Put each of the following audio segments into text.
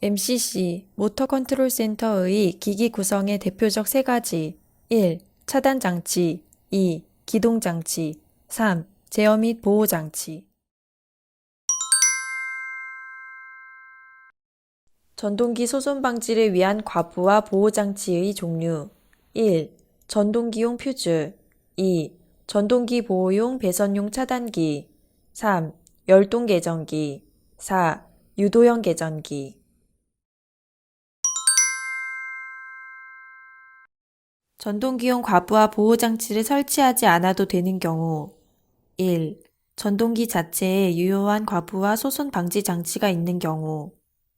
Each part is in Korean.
MCC 모터 컨트롤 센터의 기기 구성의 대표적 세 가지 1. 차단 장치 2. 기동 장치 3. 제어 및 보호 장치 전동기 소손 방지를 위한 과부하 보호 장치의 종류 1. 전동기용 퓨즈 2. 전동기 보호용 배선용 차단기 3. 열동 개전기 4. 유도형 개전기 전동기용 과부하 보호 장치를 설치하지 않아도 되는 경우 1. 전동기 자체에 유효한 과부하 소손 방지 장치가 있는 경우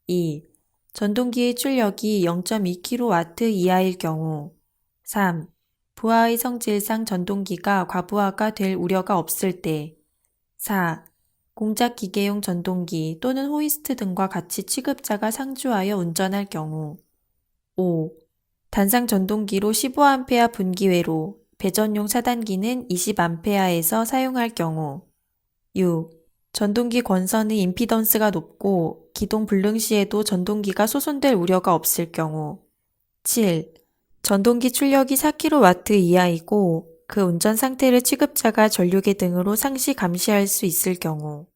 2. 전동기의 출력이 0.2kW 이하일 경우 3. 부하의 성질상 전동기가 과부하가 될 우려가 없을 때 4. 공작 기계용 전동기 또는 호이스트 등과 같이 취급자가 상주하여 운전할 경우 5. 단상 전동기로 15A 분기회로 배전용 차단기는 20A에서 사용할 경우 6. 전동기 권선의 임피던스가 높고 기동 불능 시에도 전동기가 소손될 우려가 없을 경우 7. 전동기 출력이 4kW 이하이고 그 운전 상태를 취급자가 전류계 등으로 상시 감시할 수 있을 경우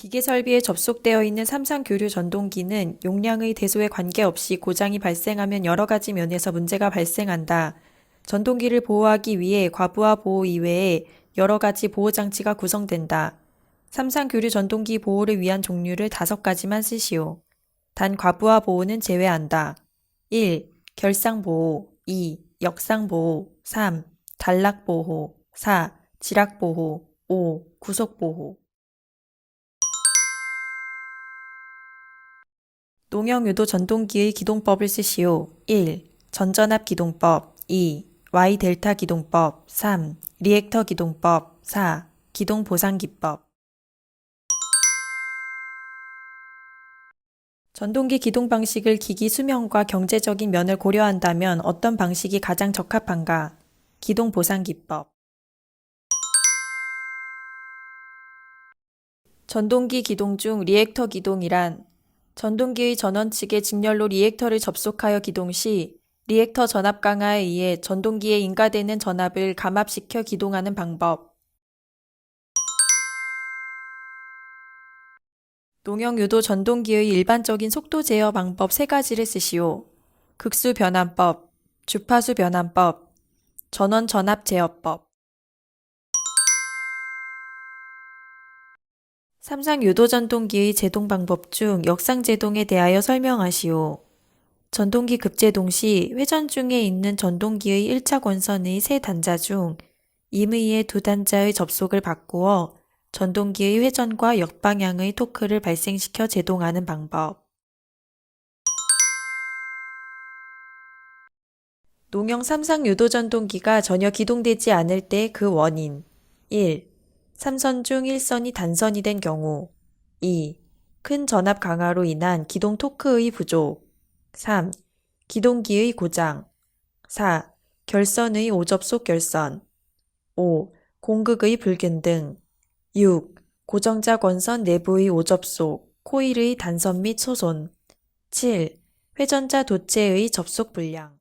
기계 설비에 접속되어 있는 삼상 교류 전동기는 용량의 대소에 관계없이 고장이 발생하면 여러 가지 면에서 문제가 발생한다. 전동기를 보호하기 위해 과부하 보호 이외에 여러 가지 보호 장치가 구성된다. 삼상 교류 전동기 보호를 위한 종류를 다섯 가지만 쓰시오. 단 과부하 보호는 제외한다. 1. 결상 보호 2. 역상 보호 3. 단락 보호 4. 지락 보호 5. 구속 보호 농형 유도 전동기의 기동법을 쓰시오. 1. 전전압 기동법 2. Y 델타 기동법 3. 리액터 기동법 4. 기동 보상 기법 전동기 기동 방식을 기기 수명과 경제적인 면을 고려한다면 어떤 방식이 가장 적합한가? 기동 보상 기법 전동기 기동 중 리액터 기동이란 전동기의 전원 측에 직렬로 리액터를 접속하여 기동 시 리액터 전압 강화에 의해 전동기에 인가되는 전압을 감압시켜 기동하는 방법. 농형 유도 전동기의 일반적인 속도 제어 방법 세 가지를 쓰시오. 극수 변환법, 주파수 변환법, 전원 전압 제어법. 삼상 유도 전동기의 제동 방법 중 역상 제동에 대하여 설명하시오. 전동기 급제동 시 회전 중에 있는 전동기의 1차 권선의 세 단자 중 임의의 두 단자의 접속을 바꾸어 전동기의 회전과 역방향의 토크를 발생시켜 제동하는 방법. 농형 삼상 유도 전동기가 전혀 기동되지 않을 때 그 원인 1. 3선 중 1선이 단선이 된 경우 2. 큰 전압 강화로 인한 기동 토크의 부족 3. 기동기의 고장 4. 결선의 오접속 결선 5. 공극의 불균등 6. 고정자 권선 내부의 오접속, 코일의 단선 및 소손 7. 회전자 도체의 접속 불량